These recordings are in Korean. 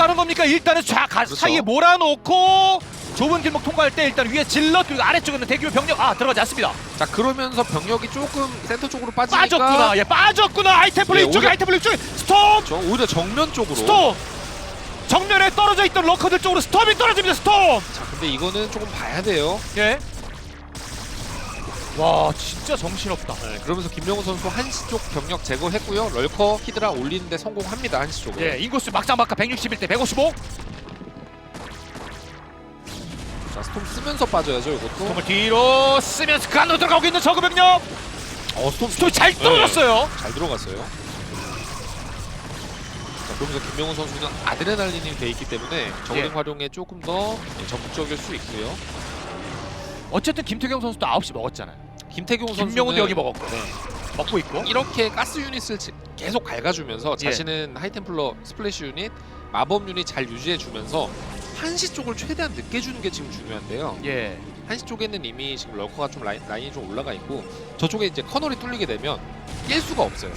가는 겁니까? 일단은 좌 가, 그렇죠. 사이에 몰아놓고 좁은 길목 통과할 때 일단 위에 질럿 그리고 아래쪽에 있는 대규모 병력 아 들어가지 않습니다. 자 그러면서 병력이 조금 센터 쪽으로 빠지니까 빠졌구나. 예, 빠졌구나. 아이템 플레이 예, 이쪽에 오히려- 아이템 플레이 이쪽에 스톱 저 오히려 정면 쪽으로 스톱. 정면에 떨어져 있던 러커들 쪽으로 스톱이 떨어집니다. 스톱. 자 근데 이거는 조금 봐야 돼요 예. 와 진짜 정신없다. 네, 그러면서 김명훈 선수 한시 쪽 병력 제거했고요 럴커 히드라 올리는데 성공합니다 한시 쪽에 예, 인구수 막상 막하 161대 155. 자 스톰 쓰면서 빠져야죠 이것도 공을 뒤로 쓰면서 그 안으로 들어가고 있는 저그 병력. 어 스톰 스톱이 잘 떨어졌어요. 잘 들어갔어요 자 그러면서 김명훈 선수는 아드레날린이 돼 있기 때문에 저글링 예. 활용에 조금 더 예, 적극적일 수 있고요 어쨌든 김태경 선수도 9시 먹었잖아요. 김태경 선수는 김명훈도 여기 먹었고 네, 먹고 있고. 이렇게 가스 유닛을 지- 계속 갉아주면서 예. 자신은 하이템플러 스플래시 유닛 마법 유닛 잘 유지해주면서 한시 쪽을 최대한 늦게 주는 게 지금 중요한데요 예. 한시 쪽에는 이미 지금 럴커가 좀 라인, 라인이 좀 올라가 있고 저쪽에 이제 커널이 뚫리게 되면 깰 수가 없어요.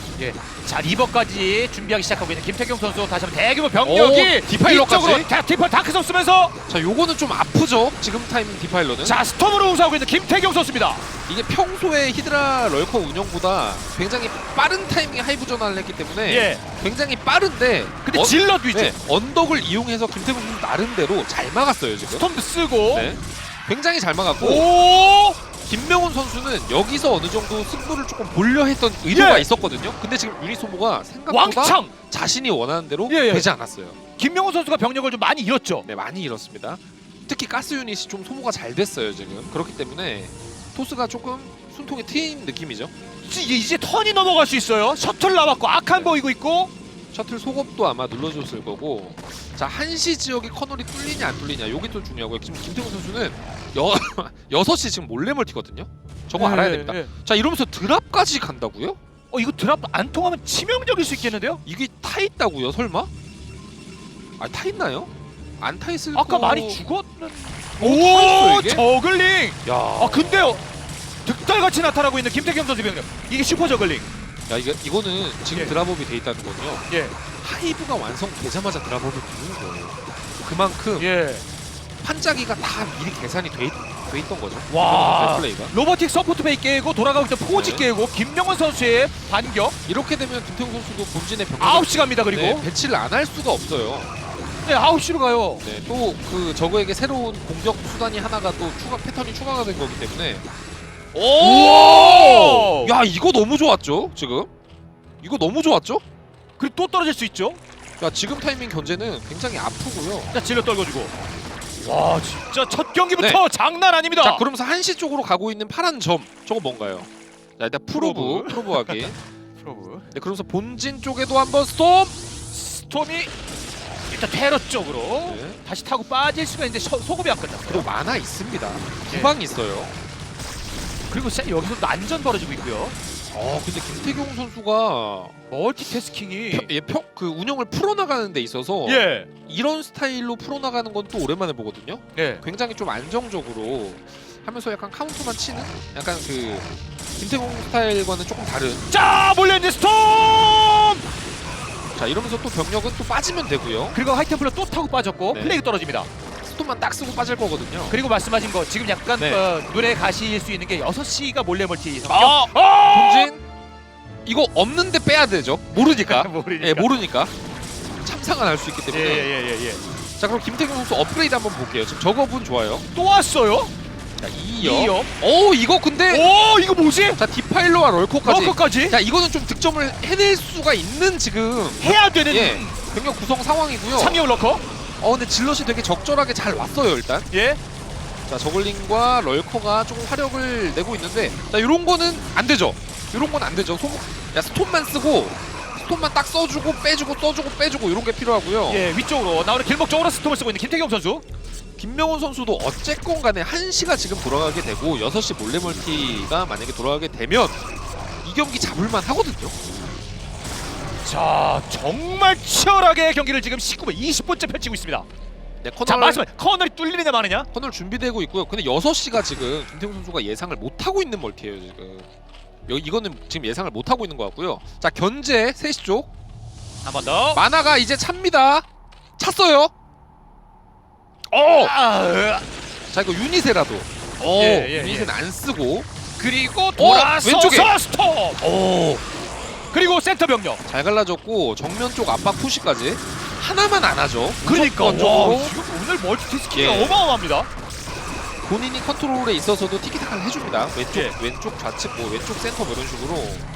자 리버까지 준비하기 시작하고 있는 김태경 선수. 다시 한번 대규모 병력이 오, 디파일러까지? 이쪽으로 자, 디파일 다크섬 쓰면서. 자 요거는 좀 아프죠? 지금 타이밍 디파일러는? 자 스톰으로 우사하고 있는 김태경 선수입니다. 이게 평소에 히드라 럴커 운영보다 굉장히 빠른 타이밍에 하이브 전환을 했기 때문에 예. 굉장히 빠른데 근데 어- 질럿 위주 네, 언덕을 이용해서 김태균 선수 나름대로 잘 막았어요 지금. 스톰도 쓰고. 네. 굉장히 잘 막았고 오 김명훈 선수는 여기서 어느 정도 승부를 조금 보려 했던 의도가 예. 있었거든요. 근데 지금 유닛 소모가 생각보다 왕창 자신이 원하는 대로 예, 예. 되지 않았어요. 김명훈 선수가 병력을 좀 많이 잃었죠. 네, 많이 잃었습니다. 특히 가스 유닛이 좀 소모가 잘 됐어요 지금. 그렇기 때문에 토스가 조금 숨통이 트인 느낌이죠. 이제, 이제 턴이 넘어갈 수 있어요. 셔틀 나왔고 아칸 보이고 있고 셔틀 속업도 아마 눌러줬을 거고. 자 한시 지역의 커널이 뚫리냐 안 뚫리냐 여기 또 중요하고요. 지금 김태훈 선수는 여 여섯 시 지금 몰래 멀티거든요. 저거 알아야 예, 됩니다. 예. 자 이러면서 드랍까지 간다고요? 어 이거 드랍 안 통하면 치명적일 수 있겠는데요? 이게 타 있다고요? 설마? 아 타 있나요? 안 타 있을 아까 거... 많이 죽었는. 오 이게? 저글링. 야, 아 근데요. 득달같이 나타나고 있는 김태경 선수 병력. 이게 슈퍼 저글링. 야 이게 이거는 지금 예. 드랍업이 돼 있다는 건요. 예. 하이브가 완성되자마자 드랍업을 두는 거예요. 그만큼 예. 판짜기가 다 미리 계산이 돼, 있, 돼 있던 거죠. 와. 플레이가 로버틱 서포트 베이 깨고 돌아가고 있던 포지 네. 깨고 김명훈 선수의 반격 이렇게 되면 김태형 선수도 본진의 병력 9시 갑니다 그리고 네, 배치를 안 할 수가 없어요. 네 9시로 가요 네, 또 그 저거에게 새로운 공격 수단이 하나가 또 추가 패턴이 추가가 된 거기 때문에 오! 야 이거 너무 좋았죠 지금 이거 너무 좋았죠? 그리고 또 떨어질 수 있죠 야 지금 타이밍 견제는 굉장히 아프고요. 자 질러 떨궈주고 와 진짜 첫 경기부터 장난 아닙니다 네. 자 그러면서 한시 쪽으로 가고 있는 파란 점 저거 뭔가요? 자 일단 프로브 프로브. 하기. 프로브 네 그러면서 본진 쪽에도 한번 스톰. 스톰이 일단 테러 쪽으로 네. 다시 타고 빠질 수가 있는데 셔, 소급이 안 끝났어요 그리고 만화 있습니다. 예. 두방 있어요. 그리고 세- 여기서도 안전 벌어지고 있고요 어 근데 김태경 선수가 멀티태스킹이 예평그 운영을 풀어나가는 데 있어서 예 이런 스타일로 풀어나가는 건 또 오랜만에 보거든요. 예. 굉장히 좀 안정적으로 하면서 약간 카운터만 치는 약간 그 김태경 스타일과는 조금 다른. 자 몰려있는 스톰 자 이러면서 또 병력은 또 빠지면 되고요. 그리고 하이템플러 또 타고 빠졌고 네. 플레이가 떨어집니다 스톰만 딱 쓰고 빠질 거거든요. 그리고 말씀하신 거 지금 약간 네. 어, 눈에 가실 수 있는 게 6시가 몰래 멀티 성격 아! 아! 본진 이거 없는데 빼야 되죠. 모르니까. 모르니까 예, 모르니까. 참상을 할수 있기 때문에. 예예예예 자, 그럼 김태경 선수 업그레이드 한번 볼게요. 지금 저거분 좋아요. 또 왔어요? 자, 2업. 이업 오, 이거 근데 오 이거 뭐지? 자, 디파일러와 럴코까지. 러커까지 자, 이거는 좀 득점을 해낼 수가 있는 지금 해야 되는 예. 병력 구성 상황이고요. 참여 러커 어, 근데 질럿이 되게 적절하게 잘 왔어요, 일단. 예 자, 저글링과 럴커가 조금 화력을 내고 있는데 자, 요런 거는 안 되죠. 요런 건 안 되죠. 소모... 야, 스톤만 쓰고 스톤만 딱 써주고 빼주고 써주고 빼주고 이런 게 필요하고요. 예, 위쪽으로 나오는 길목 쪽으로 스톰을 쓰고 있는 김태경 선수 김명훈 선수도 어쨌건 간에 1시가 지금 돌아가게 되고 6시 몰래 멀티가 만약에 돌아가게 되면 이 경기 잡을만 하거든요. 자 정말 치열하게 경기를 지금 19분 20분째 펼치고 있습니다 네, 커널, 자 말씀 커널이 뚫리느냐 마느냐 커널 준비되고 있고요. 근데 6시가 지금 김태훈 선수가 예상을 못 하고 있는 멀티예요, 지금. 여, 이거는 지금 예상을 못 하고 있는 것 같고요. 자, 견제 3시 쪽. 한 번 더 만화가 이제 찹니다. 찼어요. 어. 아, 자 이거 유니세라도. 어. 예, 예, 유니세는 안 쓰고 그리고 돌아서 왼쪽에. 스톱. 오. 그리고 센터 병력. 잘 갈라졌고 정면 쪽 압박 푸시까지 하나만 안 하죠. 그러니까 무조건적으로 와, 지금 오늘 멀티태스킹이 예. 어마어마합니다. 본인이 컨트롤에 있어서도 티키타카를 해줍니다. 왼쪽 예. 왼쪽 좌측 뭐 왼쪽 센터 뭐 이런 식으로.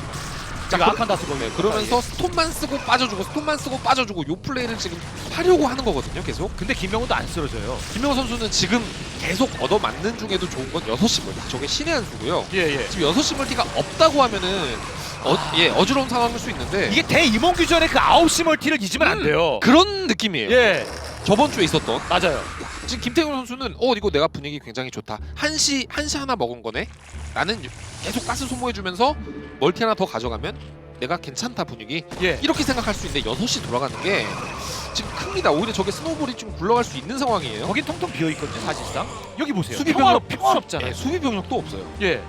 제가 그- 악한 다수 네, 그러면서 스톤만 쓰고 빠져주고 스톤만 쓰고 빠져주고 요 플레이를 지금 하려고 하는 거거든요. 계속. 근데 김명훈도 안 쓰러져요. 김명호 선수는 지금 계속 얻어 맞는 중에도 좋은 건 6시 멀티. 저게 신의 한 수고요. 예, 예. 지금 6시 멀티가 없다고 하면은 어, 예, 어지러운 상황일 수 있는데 이게 대이몽규 전에 그 9시 멀티를 잊으면 안 음, 돼요. 그런 느낌이에요. 예, 저번 주에 있었던 맞아요. 지금 김태균 선수는 어 이거 내가 분위기 굉장히 좋다. 한시 한시 하나 먹은 거네. 나는 계속 가스 소모해주면서 멀티 하나 더 가져가면 내가 괜찮다 분위기 예. 이렇게 생각할 수 있는데 6시 돌아가는 게 지금 큽니다. 오히려 저게 스노우볼이 좀 굴러갈 수 있는 상황이에요. 거긴 통통 비어 있거든요, 사실상. 여기 보세요. 수비 병력 평화롭잖아요. 예, 수비 병력도 없어요. 예.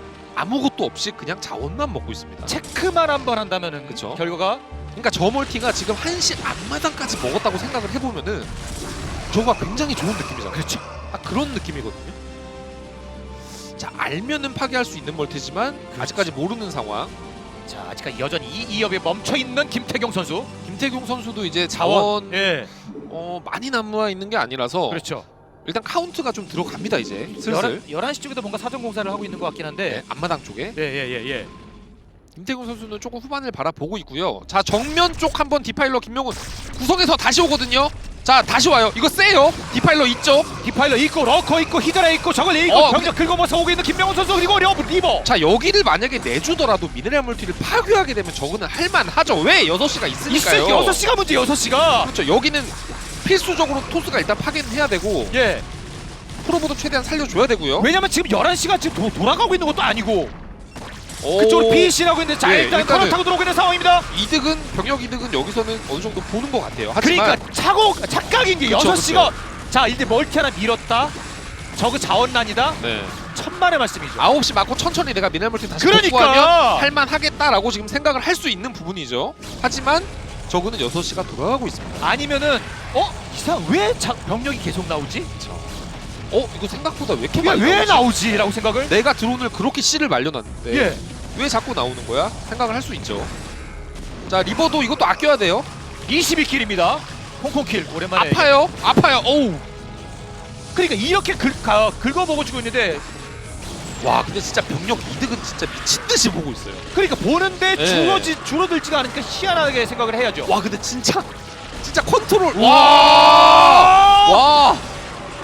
아무것도 없이 그냥 자원만 먹고 있습니다. 체크만 한 번 한다면은 그쵸. 결과가 그러니까 저 멀티가 지금 한시 앞마당까지 먹었다고 생각을 해보면은 저거가 굉장히 좋은 느낌이잖아요. 그렇죠. 딱 그런 느낌이거든요. 자 알면은 파괴할 수 있는 멀티지만 그렇죠. 아직까지 모르는 상황. 자, 아직까지 여전히 이 2업에 멈춰 있는 김태경 선수. 김태경 선수도 이제 자원 예. 어, 많이 남아 있는 게 아니라서 그렇죠. 일단 카운트가 좀 들어갑니다 이제 슬슬 11, 11시 쪽에도 뭔가 사전 공사를 하고 있는 것 같긴 네, 한데. 앞마당 쪽에 예, 예, 예, 예. 김태경 선수는 조금 후반을 바라보고 있고요. 자 정면 쪽 한번 디파일러 김명훈 구성에서 다시 오거든요. 자 다시 와요. 이거 세요. 디파일러 있죠. 디파일러 있고 러커 있고 히드라 있고 저걸 있고 어, 병력 긁어모서 오고 있는 김명훈 선수 그리고 려 리버. 자 여기를 만약에 내주더라도 미네랄 멀티를 파괴하게 되면 저거는 할만하죠. 왜 6시가 있으니까요. 있을 6시가 문제 6시가. 그렇죠. 여기는 필수적으로 토스가 일단 파괴는 해야 되고 예. 프로보도 최대한 살려줘야 되고요. 왜냐면 지금 11시가 지금 도, 돌아가고 있는 것도 아니고 오, 그쪽으로 BC라고 있는데 자 예, 일단 일단은- 타고 들어오고 있는 상황입니다. 이득은 병력 이득은 여기서는 어느 정도 보는 것 같아요. 하지만 그러니까 차고 착각인 게 그쵸, 6시가 자 이제 멀티 하나 밀었다. 저그 자원난이다. 네. 천만의 말씀이죠. 9시 맞고 천천히 내가 미네랄 멀티 다시 그러니까! 복구하면 할만하겠다라고 지금 생각을 할 수 있는 부분이죠. 하지만 저그는 6시가 돌아가고 있습니다. 아니면은 어 이상 왜 자, 병력이 계속 나오지? 어 이거 생각보다 왜 이렇게 이게 많이 왜 나오지? 나오지 라고 생각을? 내가 드론을 그렇게 씨를 말려놨는데 예. 왜 자꾸 나오는 거야? 생각을 할 수 있죠. 자 리버도 이것도 아껴야 돼요. 22킬입니다. 홍콩킬 오랜만에. 아파요, 아파요. 어우. 그러니까 이렇게 긁, 가, 긁어보고 주고 있는데 와 근데 진짜 병력 이득은 진짜 미친 듯이 보고 있어요. 그러니까 보는데 예. 줄어지 줄어들지가 않으니까 희한하게 생각을 해야죠. 와 근데 진짜 진짜 컨트롤. 와! 와. 와.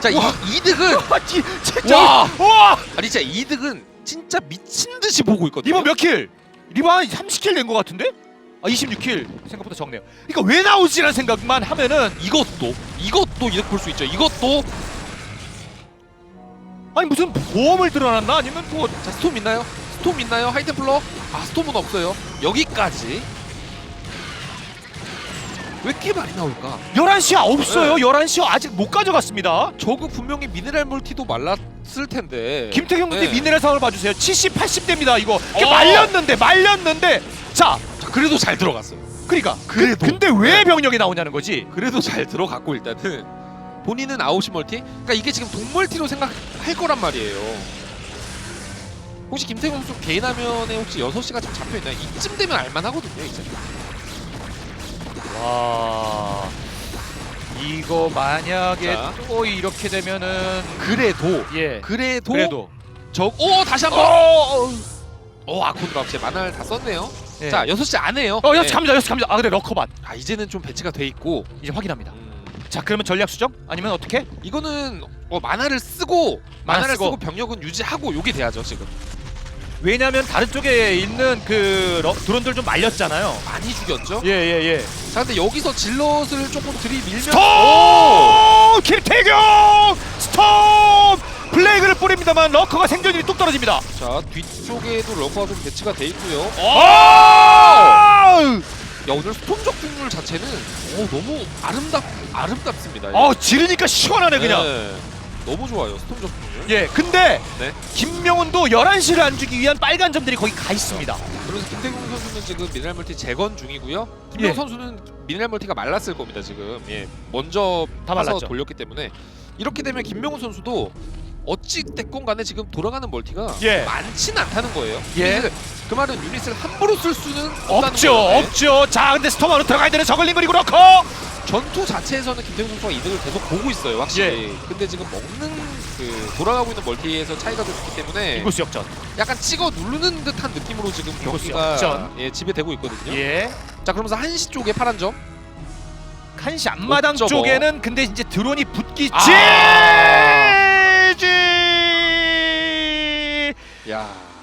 자 이, 와. 이득은 와, 지- 진짜 와. 와! 아니 진짜 이득은 진짜 미친 듯이 보고 있거든요. 리버 몇 킬? 리버 한 30킬 낸 것 같은데? 아 26킬 생각보다 적네요. 그러니까 왜 나오지라는 생각만 하면은 이것도 이것도 이득 볼 수 있죠. 이것도 아니 무슨 보험을 들어놨나 아니면 뭐 자 스톰 있나요? 스톰 있나요? 하이템플러? 아 스톰은 없어요. 여기까지. 왜 이렇게 많이 나올까? 11시야 없어요. 네. 11시야 아직 못 가져갔습니다. 저그 분명히 미네랄 멀티도 말랐을 텐데. 김태경 선수 네. 미네랄 상황을 봐주세요. 70, 80대입니다. 이거 어. 말렸는데 말렸는데 자 자, 그래도 잘 들어갔어요. 그러니까 그래도. 그, 근데 왜 병력이 나오냐는 거지. 그래도 잘 들어갔고 일단은 본인은 아웃시 멀티. 그러니까 이게 지금 동멀티로 생각할 거란 말이에요. 혹시 김태경 선수 개인 화면에 혹시 6시가 좀 잡혀 있나요? 이쯤 되면 알만하거든요, 이제. 와 이거 만약에 자. 또 이렇게 되면은 그래도 예 그래도, 그래도 저 오, 다시 한번. 어, 오, 아콘 드랍 제 만화를 다 썼네요. 예. 자, 6시 안 해요. 어, 여섯 네. 갑니다, 여섯 갑니다. 아, 근데 러커반 아, 이제는 좀 배치가 돼 있고. 이제 확인합니다. 음, 자, 그러면 전략 수정 아니면 어떻게? 이거는 어, 만화를 쓰고 만화 만화를 쓰고. 쓰고 병력은 유지하고 요게 돼야죠, 지금. 왜냐하면 다른 쪽에 있는 그 러, 드론들 좀 말렸잖아요. 많이 죽였죠? 예, 예, 예. 자, 근데 여기서 질럿을 조금 들이밀면 스톱! 김태경! 스톱! 플레이그를 뿌립니다만 러커가 생존율이 뚝 떨어집니다. 자, 뒤쪽에도 러커가 좀 배치가 돼 있고요. 아! 야, 오늘 스톰적 중률 자체는 어, 너무 아름답 아름답습니다. 어, 지르니까 시원하네 그냥. 네. 너무 좋아요. 스톰적 중률. 예, 근데 네. 김명훈도 11시를 안 주기 위한 빨간 점들이 거기 가 있습니다. 그래서 김태경 선수는 지금 미네랄 멀티 재건 중이고요. 김명 예. 선수는 미네랄 멀티가 말랐을 겁니다 지금. 예, 먼저 다 말랐죠. 돌렸기 때문에 이렇게 되면 김명훈 선수도 어찌 됐건 간에 지금 돌아가는 멀티가 예. 많진 않다는 거예요. 예. 그 말은 유닛을 함부로 쓸 수는 없다는 없죠, 거예요. 네. 없죠. 자, 근데 스톰으로 들어가야 되는 저글링 그리고 그렇고. 전투 자체에서는 김태경 선수가 이득을 계속 보고 있어요, 확실히. 예. 근데 지금 먹는 그 돌아가고 있는 멀티에서 차이가 좀 있기 때문에 인구수 역전. 약간 찍어 누르는 듯한 느낌으로 지금 인구수 경기가 역전. 예, 지배되고 있거든요. 예. 자, 그러면서 한시 쪽에 파란 점. 칸시 앞마당 뭐. 쪽에는 근데 이제 드론이 붙기 아. 지지. 야.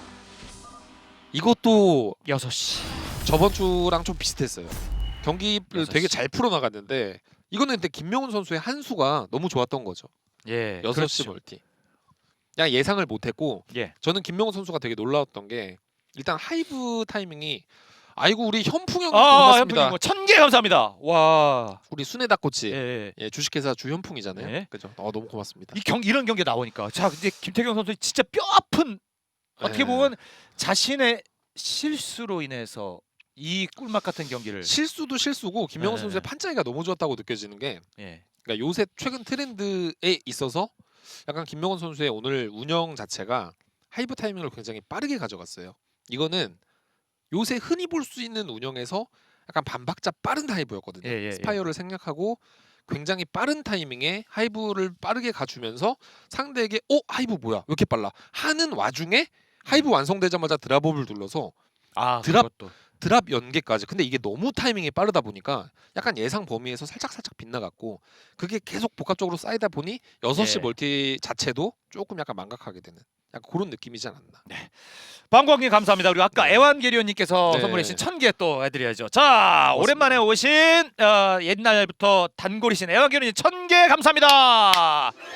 이것도 6시. 저번 주랑 좀 비슷했어요. 경기를 여섯 되게 시. 잘 풀어 나갔는데 이거는 근데 김명훈 선수의 한 수가 너무 좋았던 거죠. 예. 여섯 시 그렇죠. 멀티. 그냥 예상을 못 했고 예. 저는 김명훈 선수가 되게 놀라웠던 게 일단 하이브 타이밍이 아이고 우리 현풍 형님 아, 고맙습니다. 현풍님 천개 감사합니다. 와. 우리 순애닭 코치 예. 예. 예, 주식회사 주현풍이잖아요. 네. 그죠? 어, 너무 고맙습니다. 이 경 이런 경기 가 나오니까 자 이제 김태경 선수 진짜 뼈 아픈 어떻게 예. 보면 자신의 실수로 인해서 이 꿀맛 같은 경기를 실수도 실수고 김명훈 네. 선수의 판짜기가 너무 좋았다고 느껴지는 게 예. 그러니까 요새 최근 트렌드에 있어서 약간 김명훈 선수의 오늘 운영 자체가 하이브 타이밍을 굉장히 빠르게 가져갔어요. 이거는 요새 흔히 볼 수 있는 운영에서 약간 반박자 빠른 하이브였거든요. 예, 예, 예. 스파이어를 생략하고 굉장히 빠른 타이밍에 하이브를 빠르게 가주면서 상대에게 어 하이브 뭐야 왜 이렇게 빨라 하는 와중에 하이브 완성되자마자 드랍업을 눌러서 아 드랍- 그것도. 드랍 연계까지 근데 이게 너무 타이밍이 빠르다 보니까 약간 예상 범위에서 살짝 살짝 빗나갔고 그게 계속 복합적으로 쌓이다 보니 6시 예. 멀티 자체도 조금 약간 망각하게 되는 약간 그런 느낌이지 않았나 방광님 감사합니다. 그리고 아까 네. 애완계리온님께서 네. 선물해주신 천 개 또 해드려야죠. 자. 오랜만에 오신 어, 옛날부터 단골이신 애완계리온님 천 개 감사합니다.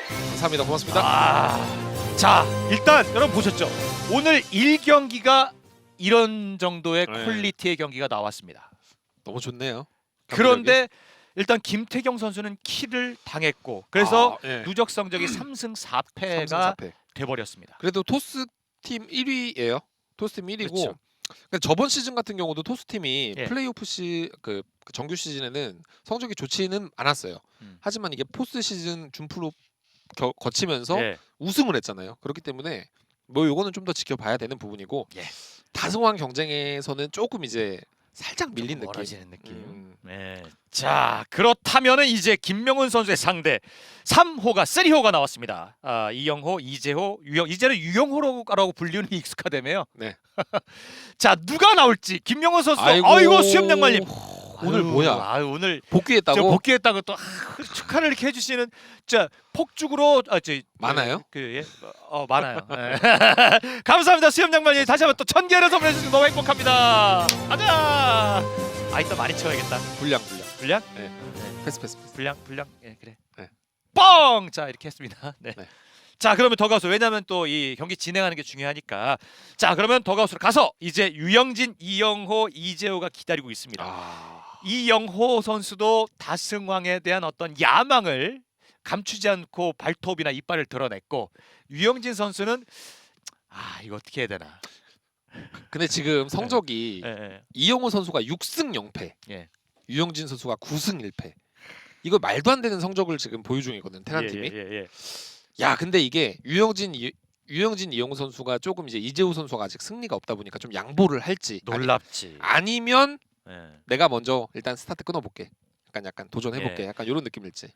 감사합니다 고맙습니다 아, 자 일단 여러분 보셨죠? 오늘 1경기가 이런 정도의 네. 퀄리티의 경기가 나왔습니다. 너무 좋네요 그런데 일단 김태경 선수는 킬을 당했고 그래서 아, 예. 누적 성적이 3승 4패가 삼승 사패. 돼버렸습니다. 그래도 토스 팀 1위예요 토스 팀 1위고 그렇죠. 그러니까 저번 시즌 같은 경우도 토스 팀이 예. 플레이오프 시그 정규 시즌에는 성적이 좋지는 않았어요. 음. 하지만 이게 포스트 시즌 준프로 겨- 거치면서 예. 우승을 했잖아요. 그렇기 때문에 뭐 요거는 좀 더 지켜봐야 되는 부분이고 예. 다승왕 경쟁에서는 조금 이제 살짝 밀린 느낌. 멀어지는 느낌. 음. 네. 자 그렇다면은 이제 김명훈 선수의 상대 3호가 3호가 나왔습니다. 아, 이영호, 이재호, 유영 이제는 유영호라고 불리는 게 익숙하다며요. 네. 자 누가 나올지 김명훈 선수. 아이고, 아이고, 수염 양말님. 오늘 아유, 뭐야? 아유 오늘 저 복귀했다고? 복귀했다고 또 아, 축하를 이렇게 해주시는 자 폭죽으로 아저 많아요? 그 예, 어 많아요. 네. 감사합니다 수염 양 말님 다시 한번 또 천 개를 선물해 주셔서 너무 행복합니다. 가자. 아 이따 많이 채워야겠다. 불량 불량. 분량? 패스 패스 패스. 분량 분량 예 그래. 네. 뻥! 자 이렇게 했습니다. 네. 네. 자 그러면 더가우스 왜냐하면 또 이 경기 진행하는 게 중요하니까 자 그러면 더가우스로 가서 이제 유영진, 이영호, 이재호가 기다리고 있습니다. 아. 이영호 선수도 다승왕에 대한 어떤 야망을 감추지 않고 발톱이나 이빨을 드러냈고 유영진 선수는 아 이거 어떻게 해야 되나? 근데 지금 성적이 예, 예. 이영호 선수가 6승 0패. 예. 유영진 선수가 9승 1패. 이거 말도 안 되는 성적을 지금 보유 중이거든 테란 예, 팀이. 예, 예, 예. 야 근데 이게 유영진 이, 유영진 이영호 선수가 조금 이제 이재호 선수가 아직 승리가 없다 보니까 좀 양보를 할지 아니, 놀랍지. 아니면 예. 내가 먼저 일단 스타트 끊어볼게. 약간 약간 도전해볼게. 예. 약간 이런 느낌일지.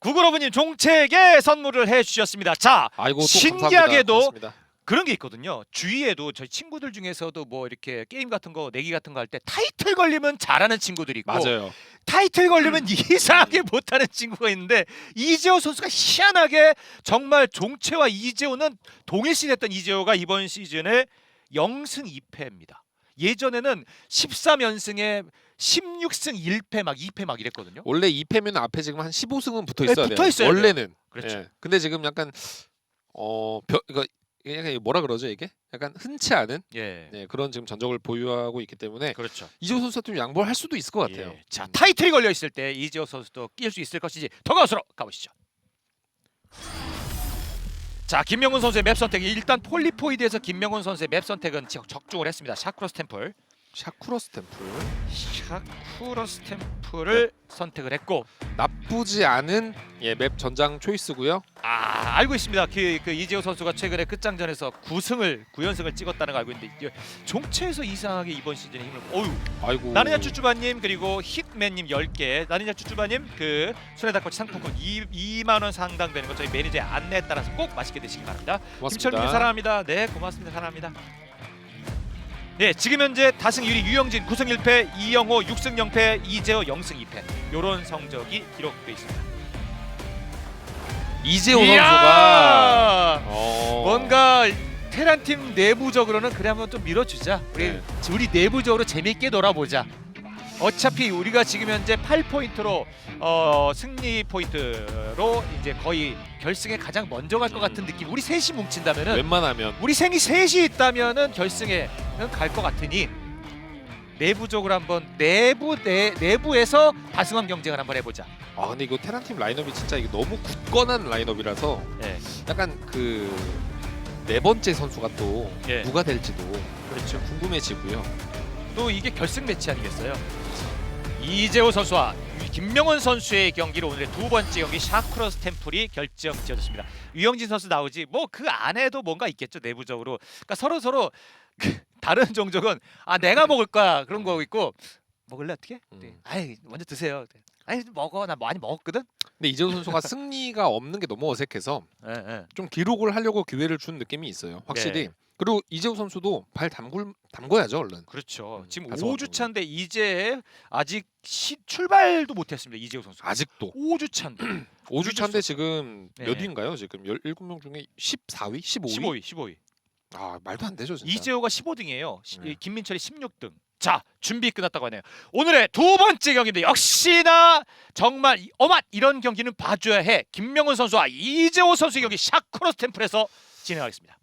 구글어브님 종책에 선물을 해주셨습니다. 자 아이고 또 신기하게도 감사합니다. 고맙습니다. 그런 게 있거든요. 주위에도 저희 친구들 중에서도 뭐 이렇게 게임 같은 거 내기 같은 거 할 때 타이틀 걸리면 잘하는 친구들이 있고 맞아요. 타이틀 걸리면 이상하게 못하는 친구가 있는데 이재호 선수가 희한하게 정말 종채와 이재호는 동일시했던 이재호가 이번 시즌에 0승 2패입니다. 예전에는 13연승에 16승 1패 막 2패 막 이랬거든요. 원래 2패면 앞에 지금 한 15승은 붙어 네, 있어야 붙어 돼요. 있어야 원래는. 그렇죠. 예. 근데 지금 약간 어 벼, 이거 이게 약간 뭐라 그러죠 이게? 약간 흔치 않은 예. 네, 그런 지금 전적을 보유하고 있기 때문에 그렇죠. 이재호 선수가 좀 양보를 할 수도 있을 것 같아요. 예. 자 음. 타이틀이 걸려 있을 때 이재호 선수도 낄 수 있을 것인지 더가우스로 가보시죠. 자 김명훈 선수의 맵 선택 일단 폴리포이드에서 김명훈 선수의 맵 선택은 적- 적중을 했습니다. 샤크로스 템플, 샤쿠러스 템플 샤크로스 템플을 선택을 했고 나쁘지 않은 예, 맵 전장 초이스고요. 아 알고 있습니다. 그, 그 이재호 선수가 최근에 끝장전에서 9승을 9연승을 찍었다는 걸 알고 있는데 종체에서 이상하게 이번 시즌에 힘을 어유 아이고. 나느냐 쭈쭈바님 그리고 hit맨님 10개 나느냐 쭈쭈바님 그 손에다꼬치 상품권 2, 2만 원 상당 되는 거 저희 매니저의 안내에 따라서 꼭 맛있게 드시기 바랍니다. 고맙습니다. 김철민 사랑합니다. 네 고맙습니다. 사랑합니다. 네 지금 현재 다승 1위 유영진 9승 1패 이영호 6승 0패 이재호 0승 2패 요런 성적이 기록돼 있습니다. 이재호! 선수가 어... 뭔가 테란 팀 내부적으로는 그래 한번 좀 밀어주자. 우리 네. 우리 내부적으로 재밌게 놀아보자. 어차피 우리가 지금 현재 8포인트로 어, 승리 포인트로 이제 거의 결승에 가장 먼저 갈 것 같은 느낌. 우리 셋이 뭉친다면은 웬만하면 우리 생이 셋이 있다면은 결승에는 갈 것 같으니 내부적으로 한번 내부 내, 내부에서 다승왕 경쟁을 한번 해보자. 아 근데 이거 테란 팀 라인업이 진짜 이게 너무 굳건한 라인업이라서 예, 약간 그 네 번째 선수가 또 예. 누가 될지도 그렇죠. 궁금해지고요. 또 이게 결승 매치 아니겠어요? 이재호 선수와 김명훈 선수의 경기로 오늘의 두 번째 경기 샤크로스 템플이 결정 지어졌습니다. 유영진 선수 나오지 뭐 그 안에도 뭔가 있겠죠 내부적으로. 그러니까 서로 서로 다른 종족은 아 내가 먹을 거야 그런 거 있고 먹을래 어떻게? 음. 네. 아이 먼저 드세요. 아이 먹어 나 많이 먹었거든. 근데 이재호 선수가 승리가 없는 게 너무 어색해서 예, 예. 좀 기록을 하려고 기회를 준 느낌이 있어요. 확실히. 네. 그리고 이재호 선수도 발 담글 담궈야죠 얼른. 그렇죠. 음, 지금 가서 5주 차인데 이제 아직 시, 출발도 못했습니다 이재호 선수. 아직도 5주 차인데 5주 차인데 지금 네. 몇 위인가요? 지금 17명 중에 14위, 15위? 15위 15위. 아 말도 안 되죠 진짜. 이재호가 15등이에요. 네. 김민철이 16등. 자 준비 끝났다고 하네요. 오늘의 두 번째 경기인데 역시나 정말 이- 어맛 이런 경기는 봐줘야 해. 김명훈 선수와 이재호 선수의 경기 샤크로스 템플에서 진행하겠습니다.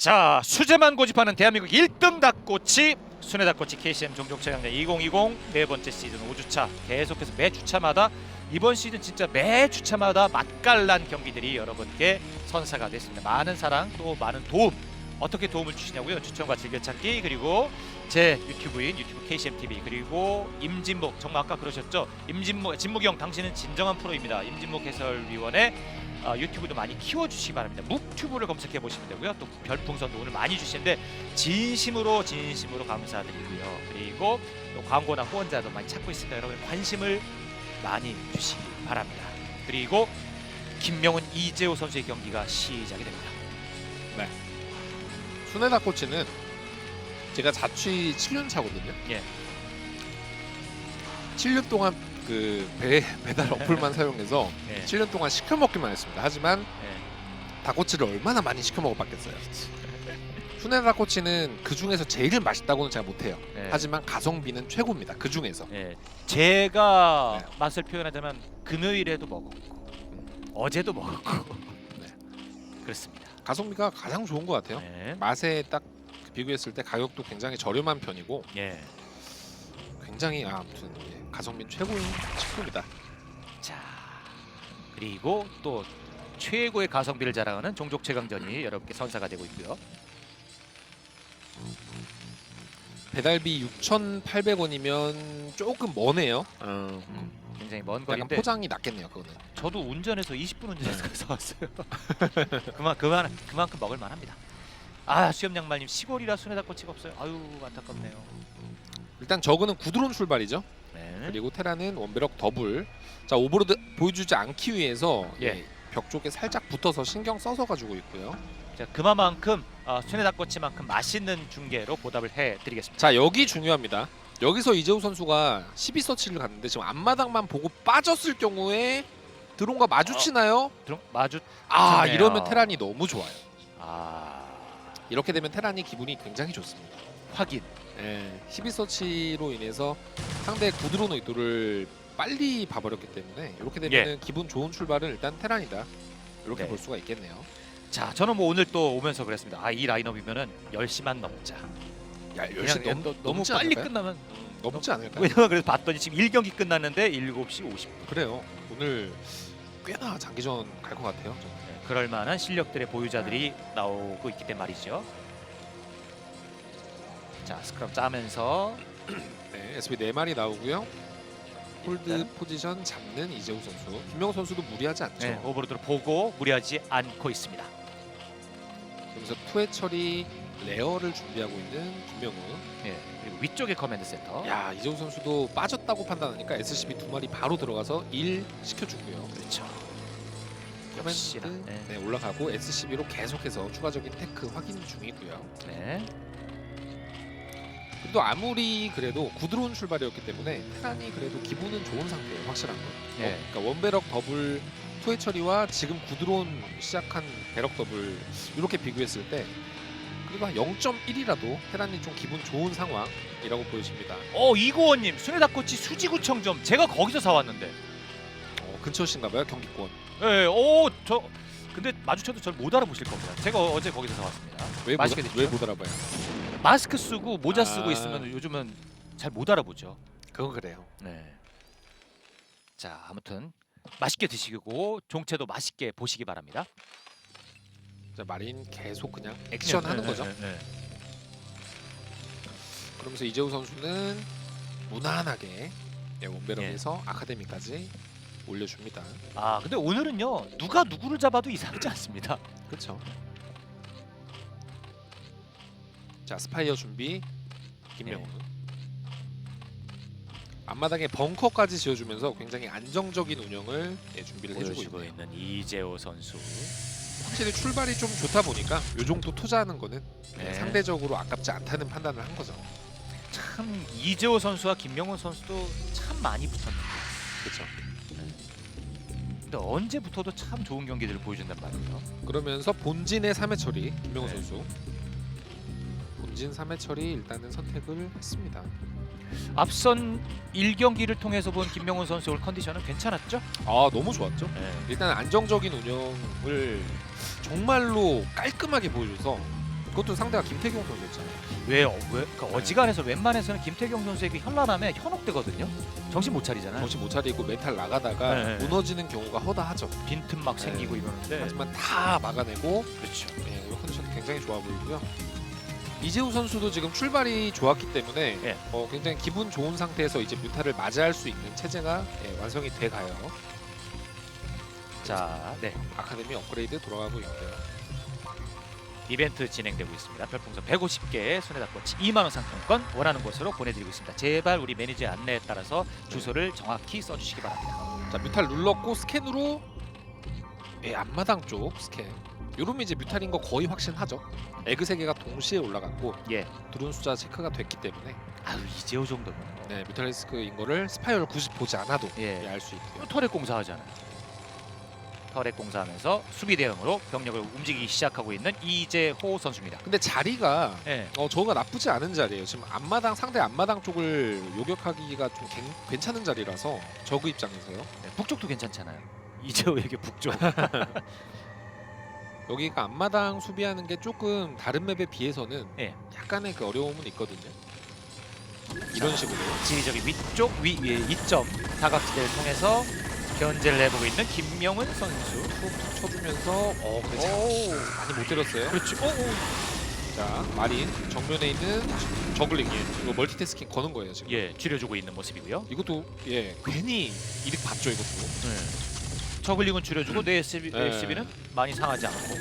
자 수제만 고집하는 대한민국 1등 닭꼬치 순회 닭꼬치 KCM 종종체강전 2020 네 번째 시즌 5주차 계속해서 매 주차마다 이번 시즌 진짜 매 주차마다 맛깔난 경기들이 여러분께 선사가 됐습니다. 많은 사랑 또 많은 도움 어떻게 도움을 주시냐고요? 추천과 즐겨찾기 그리고 제 유튜브인 유튜브 KCM TV 그리고 임진목 정말 아까 그러셨죠? 임진목 진목이 형 당신은 진정한 프로입니다. 임진목 해설위원회 어, 유튜브도 많이 키워주시기 바랍니다. 묵튜브를 검색해 보시면 되고요. 또 별풍선도 오늘 많이 주시는데 진심으로 진심으로 감사드리고요. 그리고 또 광고나 후원자도 많이 찾고 있습니다. 여러분 관심을 많이 주시기 바랍니다. 그리고 김명훈 이재호 선수의 경기가 시작이 됩니다. 순회다 코치는 제가 자취 7년 차거든요. 예. 7년 동안 그 배, 배달 어플만 사용해서 예. 7년 동안 시켜 먹기만 했습니다. 하지만 예. 닭꼬치를 얼마나 많이 시켜 먹어봤겠어요. 순회 닭꼬치는 그 중에서 제일 맛있다고는 제가 못해요. 예. 하지만 가성비는 최고입니다. 그 중에서. 예. 제가 네. 맛을 표현하자면 금요일에도 먹었고 어제도 먹었고 네. 그렇습니다. 가성비가 가장 좋은 것 같아요. 네. 맛에 딱 비교했을 때 가격도 굉장히 저렴한 편이고 예. 굉장히 아, 아무튼 예, 가성비 최고인 식품이다. 자 그리고 또 최고의 가성비를 자랑하는 종족 최강전이 여러분께 선사가 되고 있고요. 배달비 6,800원이면 조금 머네요. 어, 음. 굉장히 먼 약간 거리인데 포장이 낮겠네요, 그거는. 저도 운전해서 20분 운전해서 가서 왔어요. 그만 그만 그만큼 먹을 만합니다. 아 수염 양말님 시골이라 순회다 꼬치가 없어요. 아유 안타깝네요. 일단 저그는 구드론 출발이죠. 네. 그리고 테라는 원베럭 더블. 자 오버로드 보여주지 않기 위해서 예. 예, 벽 쪽에 살짝 붙어서 신경 써서 가지고 있고요. 자 그만큼 어, 순회다 꼬치만큼 맛있는 중계로 보답을 해드리겠습니다. 자 여기 중요합니다. 여기서 이재호 선수가 12서치를 갔는데 지금 앞마당만 보고 빠졌을 경우에 드론과 마주치나요? 드럼 마주 아 좋네요. 이러면 테란이 너무 좋아요. 아 이렇게 되면 테란이 기분이 굉장히 좋습니다. 확인. 예, 12서치로 인해서 상대 구드론 의도를 빨리 봐버렸기 때문에 이렇게 되면 은 기분 좋은 출발은 일단 테란이다. 이렇게 네. 볼 수가 있겠네요. 자, 저는 뭐 오늘 또 오면서 그랬습니다. 아, 이 라인업이면은 10시만 넘자. 야, 그냥 10시 넘, 너, 너무 넘지 빨리 않을까요? 끝나면 넘지 않을까요? 왜냐면 그래서 봤더니 지금 1경기 끝났는데 7시 50분. 그래요. 오늘 꽤나 장기전 갈 것 같아요. 저는. 네, 그럴 만한 실력들의 보유자들이 나오고 있기 때문에 말이죠. 자, 스크럼 짜면서 네, SB 네 마리 나오고요. 홀드 일단. 포지션 잡는 이재우 선수. 김명호 선수도 무리하지 않죠. 네, 오버로드를 보고 무리하지 않고 있습니다. 그래서 투회 처리 레어를 준비하고 있는 김명우. 네, 그리고 위쪽에 커맨드 센터. 야 이재우 선수도 빠졌다고 판단하니까 SCB 두 마리 바로 들어가서 일 시켜주고요. 그렇죠. 커맨드 역시나. 네. 네, 올라가고 SCB로 계속해서 추가적인 테크 확인 중이고요. 네. 그래도 아무리 그래도 구드론 출발이었기 때문에 테란이 그래도 기분은 좋은 상태예요. 확실한 건. 네. 어, 그러니까 원배럭 더블 투회 처리와 지금 구드론 시작한 배럭 더블 이렇게 비교했을 때 그래도 한 0.1이라도 테란이 좀 기분 좋은 상황이라고 보여집니다. 어, 이고원님 순회닭꼬치 수지구청 점 제가 거기서 사왔는데. 어, 근처신가봐요 경기권. 네, 오, 저 근데 마주쳐도 저를 못 알아보실 겁니다. 제가 어제 거기서 사왔습니다. 왜 못 맛있게 드시죠? 왜못 알아봐요? 마스크 쓰고 모자 쓰고 아. 있으면 요즘은 잘 못 알아보죠. 그건 그래요. 네. 자, 아무튼 맛있게 드시고 종채도 맛있게 보시기 바랍니다. 자 마린 계속 그냥 액션 하는 네, 거죠. 네, 네. 그러면서 이재우 선수는 무난하게 예, 원배럭에서 아카데미까지 올려줍니다. 아, 근데 오늘은요 누가 누구를 잡아도 이상하지 않습니다. 그렇죠. 자 스파이어 준비 김명훈 앞마당에 벙커까지 지어주면서 굉장히 안정적인 운영을 예, 준비를 해주고 보여주고 있네요. 있는 이재호 선수. 확실히 출발이 좀 좋다 보니까 요 정도 투자하는 거는 예, 네. 상대적으로 아깝지 않다는 판단을 한 거죠. 참 이재호 선수와 김명훈 선수도 참 많이 붙었는데. 그렇죠. 근데 언제 붙어도 참 좋은 경기들을 보여준단 말이에요. 그러면서 본진의 3회 처리 김명훈 네. 선수 본진 3회 처리 일단은 선택을 했습니다. 앞선 1경기를 통해서 본 김명훈 선수 올 컨디션은 괜찮았죠? 아 너무 좋았죠. 네. 일단 안정적인 운영을 정말로 깔끔하게 보여줘서 그것도 상대가 김태경 선수였잖아요. 왜, 어, 왜 그러니까 어지간해서 웬만해서는 김태경 선수의 그 현란함에 현혹되거든요. 정신 못 차리잖아요. 정신 못 차리고 메탈 나가다가 네. 무너지는 경우가 허다하죠. 빈틈 막 생기고 네. 이러는데. 하지만 다 막아내고 그렇죠. 네, 오늘 컨디션도 굉장히 좋아 보이고요. 이재우 선수도 지금 출발이 좋았기 때문에 예. 어, 굉장히 기분 좋은 상태에서 이제 뮤타를 맞이할 수 있는 체제가 예, 완성이 돼 가요. 자, 네. 아카데미 업그레이드 돌아가고 있고요. 이벤트 진행되고 있습니다. 별풍선 150개 손에다꼬치 2만 원 상품권 원하는 곳으로 보내드리고 있습니다. 제발 우리 매니저의 안내에 따라서 주소를 정확히 써주시기 바랍니다. 자 뮤탈 눌렀고 스캔으로 예, 앞마당 쪽 스캔. 요러면 이제 뮤탈인 거 거의 확신하죠. 에그 세 개가 동시에 올라갔고 예. 드론 숫자 체크가 됐기 때문에 아유 이재호 정도면 네 뮤탈리스크인 거를 스파이어를 굳이 보지 않아도 예. 알 수 있고요. 또 터렛 공사하잖아요. 터렛 공사하면서 수비 대응으로 병력을 움직이기 시작하고 있는 이재호 선수입니다. 근데 자리가 예. 어 저가 나쁘지 않은 자리예요. 지금 앞마당 상대 앞마당 쪽을 요격하기가 좀 괜, 괜찮은 자리라서 저그 입장에서요. 네, 북쪽도 괜찮잖아요. 이재호에게 북쪽. 여기가 앞마당 수비하는 게 조금 다른 맵에 비해서는 예. 약간의 그 어려움은 있거든요. 이런 식으로. 지리적인 위쪽 위 예, 이점 사각지대를 통해서 견제를 해보고 있는 김명훈 선수. 툭툭 쳐주면서 어 근데 자, 오. 많이 못 때렸어요. 그렇지. 오, 오. 자 마린 정면에 있는 저글링 이거 멀티태스킹 거는 거예요 지금. 예, 줄여주고 있는 모습이고요. 이것도 예 괜히 이득 봤죠 이것도. 네. 저글링은 줄여주고 내 SB, 네. SB는 많이 상하지 않고.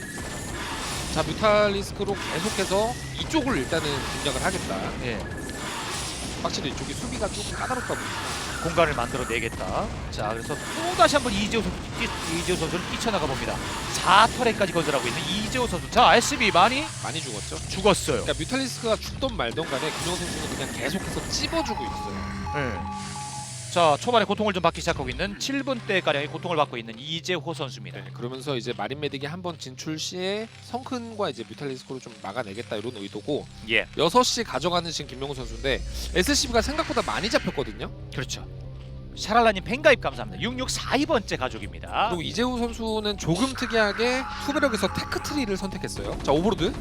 자 뮤탈리스크로 계속해서 이쪽을 일단은 공략을 하겠다. 예. 확실히 이쪽이 수비가 조금 까다롭다 보니까 공간을 만들어 내겠다. 자, 그래서 또 다시 한번 이재호 선수, 뛰- 이재호 선수를 뛰쳐나가 봅니다. 4터렛까지 건설하고 있는 이재호 선수. 자, SB 많이 많이 죽었죠. 죽었어요. 그러니까 뮤탈리스크가 죽던 말던 간에 김영 선수는 그냥 계속해서 찝어주고 있어요. 네. 자, 초반에 고통을 좀 받기 시작하고 있는 7분 대 가량의 고통을 받고 있는 이재호 선수입니다. 네, 그러면서 이제 마린 메딕이 한 번 진출 시에 성큰과 이제 뮤탈리스크로 좀 막아내겠다 이런 의도고 예, 6시 가져가는 지금 김명훈 선수인데 SCB가 생각보다 많이 잡혔거든요. 그렇죠. 샤랄라님 팬가입 감사합니다. 6642번째 가족입니다. 그리고 이재우 선수는 조금 특이하게 투베럭에서 테크트리를 선택했어요. 자 오버로드.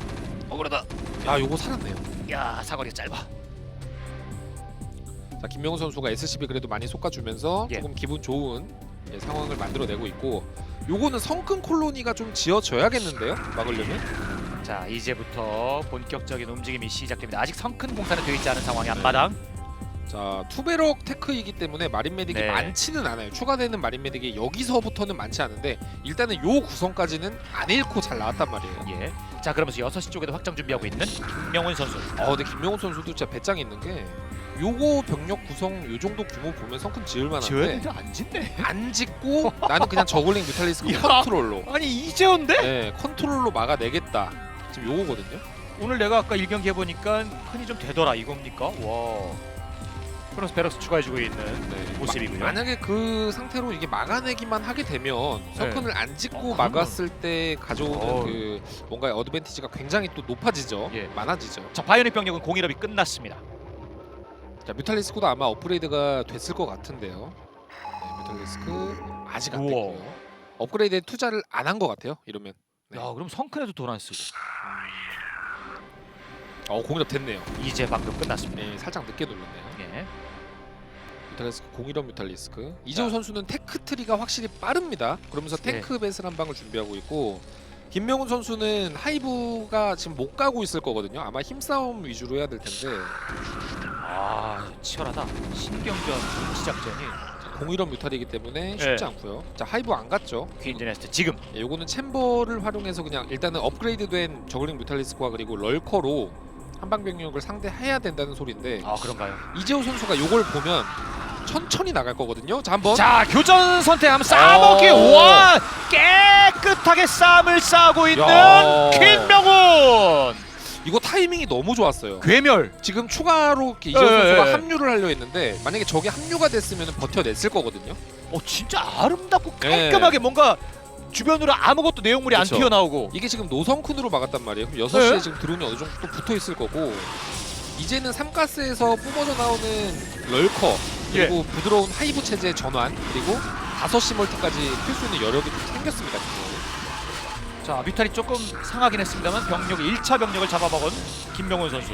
어 그러다. 야 요거 살았네요. 야 사거리가 짧아. 자 김명훈 선수가 SCB 그래도 많이 솎아주면서 예. 조금 기분 좋은 예, 상황을 만들어내고 있고 요거는 성큰 콜로니가 좀 지어져야겠는데요 막으려면 자 이제부터 본격적인 움직임이 시작됩니다. 아직 성큰 공사는 되어 있지 않은 상황이 앞마당. 자 투베럭 테크이기 때문에 마린 메딕이 네. 많지는 않아요 추가되는 마린 메딕이 여기서부터는 많지 않은데 일단은 요 구성까지는 안 잃고 잘 나왔단 말이에요 예. 자 그러면서 6시 쪽에도 확장 준비하고 있는 김명훈 선수. 어 근데 김명훈 선수도 진짜 배짱이 있는 게 요거 병력 구성 요 정도 규모 보면 성큰 지을 만한데 안 짓네. 안 짓고 나는 그냥 저글링 뮤탈리스크 야. 컨트롤로 아니 이재호인데? 네 컨트롤로 막아내겠다 지금 요거거든요 오늘 내가 아까 1경기 해보니까 판이 좀 되더라 이겁니까? 와. 크로스 베럭스 추가해주고 있는 네. 모습이고요. 마- 만약에 그 상태로 이게 막아내기만 하게 되면 성큰을 안 짓고 어, 막았을 때 가져오는 어. 그 뭔가 어드밴티지가 굉장히 또 높아지죠 예. 많아지죠 자 바이오닉 병력은 공일업이 끝났습니다. 자 뮤탈리스크도 아마 업그레이드가 됐을 것 같은데요 네, 뮤탈리스크 아직 안 우와. 됐고요 업그레이드에 투자를 안 한 것 같아요 이러면 네. 야 그럼 성큰에도 돈안 쓰고 어 공일업 됐네요 이제 방금 끝났습니다. 네 살짝 늦게 눌렀네요 예. 뮤탈리스크 공일업 뮤탈리스크 이재호 자. 선수는 테크 트리가 확실히 빠릅니다 그러면서 네. 탱크 배슬 한 방을 준비하고 있고 김명훈 선수는 하이브가 지금 못 가고 있을 거거든요 아마 힘싸움 위주로 해야 될 텐데 아 치열하다. 신경전 시작전이 공일업 뮤탈이기 때문에 쉽지 네. 않고요 자 하이브 안 갔죠 퀸즈 네스트 지금 예, 요거는 챔버를 활용해서 그냥 일단은 업그레이드된 저글링 뮤탈리스크와 그리고 럴커로 한방 병력을 상대해야 된다는 소리인데 아 그런가요? 이재호 선수가 요걸 보면 천천히 나갈 거거든요 자 한번 자 교전 선택하면 싸먹기 어. 와 깨끗하게 쌈을 싸고 있는 야. 김명훈 이거 타이밍이 너무 좋았어요 괴멸 지금 추가로 이렇게 이재호 예, 선수가 예, 예. 합류를 하려 했는데 만약에 저게 합류가 됐으면 버텨냈을 거거든요. 어 진짜 아름답고 네. 깔끔하게 뭔가 주변으로 아무것도 내용물이 그쵸. 안 튀어나오고 이게 지금 노성쿤으로 막았단 말이에요. 그럼 6시에 네. 지금 드론이 어느 정도 또 붙어 있을 거고 이제는 삼가스에서 뿜어져 나오는 럴커 그리고 예. 부드러운 하이브 체제 전환 그리고 5시 멀티까지 필수 있는 여력이 좀 생겼습니다. 지금. 자 뮤탈이 조금 상하긴 했습니다만 병력 1차 병력을 잡아먹은 김명훈 선수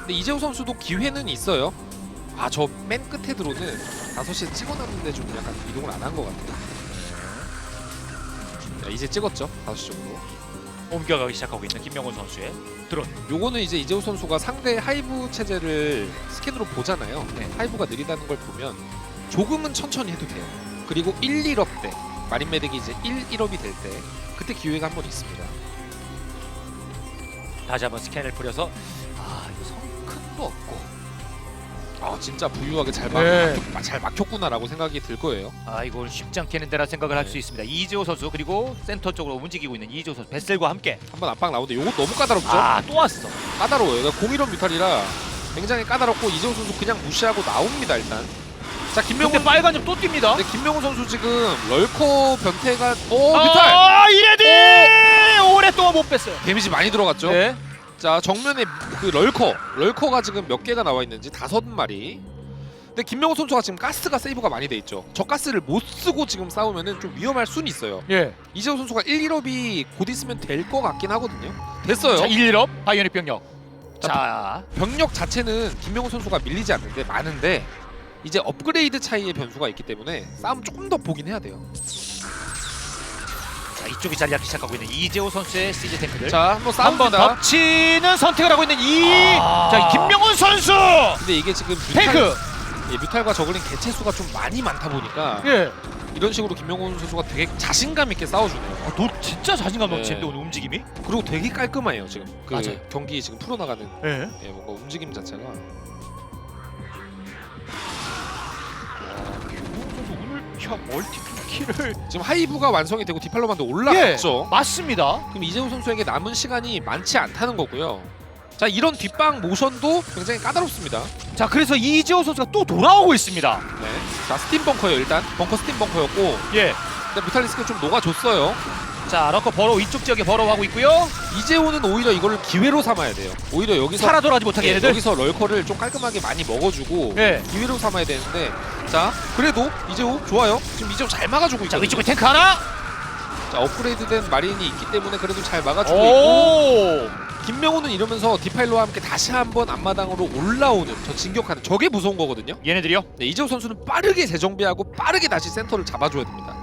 근데 이재호 선수도 기회는 있어요. 아 저 맨 끝에 드론은 5시에 찍어놨는데 좀 약간 이동을 안 한 것 같아요. 자, 이제 찍었죠 5시 쪽으로. 옮겨가기 시작하고 있는 김명훈 선수의 드론 요거는 이제 이재호 선수가 상대 하이브 체제를 스캔으로 보잖아요. 네. 하이브가 느리다는 걸 보면 조금은 천천히 해도 돼요. 그리고 1, 1업 때 마린 메딕이 이제 1, 1업이 될 때 그때 기회가 한 번 있습니다. 다시 한번 스캔을 뿌려서 아 이거 성큰도 없고 아 진짜 부유하게 잘, 막, 네. 막혔, 잘 막혔구나라고 생각이 들 거예요. 아 이건 쉽지 않겠는데라 생각을 할 네. 수 있습니다 이재호 선수 그리고 센터 쪽으로 움직이고 있는 이재호 선수 베셀과 함께 한번 압박 나오는데 요거 너무 까다롭죠? 아 또 왔어 까다로워요. 그러니까 공일업 뮤탈이라 굉장히 까다롭고 이재호 선수 그냥 무시하고 나옵니다 일단. 자 김명훈 근데 빨간 점또 뜁니다. 근데 김명훈 선수 지금 럴커 변태가 오 뮤탈. 아 이레디! 오랫동안 못 뺐어요. 데미지 많이 들어갔죠. 네. 자 정면에 그 럴커 럴커가 지금 몇 개가 나와 있는지 다섯 마리. 근데 김명호 선수가 지금 가스가 세이브가 많이 돼 있죠. 저 가스를 못 쓰고 지금 싸우면은 좀 위험할 수는 있어요. 예. 이재호 선수가 1, 1업이 곧 있으면 될 것 같긴 하거든요. 됐어요. 자 1, 1업. 바이오닉 병력. 자, 자. 병력 자체는 김명호 선수가 밀리지 않는데 많은데 이제 업그레이드 차이의 변수가 있기 때문에 싸움 조금 더 보긴 해야 돼요 자 이쪽이 자리 잡기 시작하고 있는 이재호 선수의 시즈 탱크들 자 한번 한번 싸웁니다 덮치는 선택을 하고 있는 이 아. 자, 김명훈 선수 근데 이게 지금 뮤탈, 탱크 예, 뮤탈과 저글링 개체 수가 좀 많이 많다 보니까 예. 이런 식으로 김명훈 선수가 되게 자신감 있게 싸워주네요. 아, 너 진짜 자신감 네. 넘치는데 오늘 움직임이 그리고 되게 깔끔해요 지금 그 맞아요. 경기 지금 풀어나가는 예. 예, 뭔가 움직임 자체가 야 멀티키를 지금 하이브가 완성이 되고 디팔로만도 올라갔죠. 맞습니다 그럼 이재호 선수에게 남은 시간이 많지 않다는 거고요. 자 이런 뒷방 모션도 굉장히 까다롭습니다. 자 그래서 이재호 선수가 또 돌아오고 있습니다 네. 자 스팀 벙커요 일단 벙커 스팀 벙커였고 예. 근데 뮤탈리스크 좀 녹아줬어요. 자 러커 버로 위쪽 지역에 버로하고 있고요. 이재호는 오히려 이거를 기회로 삼아야 돼요. 오히려 여기서 살아 돌아가지 못하게 예, 얘네들. 여기서 럴커를 좀 깔끔하게 많이 먹어주고 예. 기회로 삼아야 되는데 자 그래도 이재호 좋아요. 지금 이재호 잘 막아주고 자 있거든요. 위쪽에 탱크 하나. 자 업그레이드된 마린이 있기 때문에 그래도 잘 막아주고 있고 오. 김명호는 이러면서 디파일러와 함께 다시 한번 앞마당으로 올라오는 저 진격하는 저게 무서운 거거든요. 얘네들이요. 네, 이재호 선수는 빠르게 재정비하고 빠르게 다시 센터를 잡아줘야 됩니다.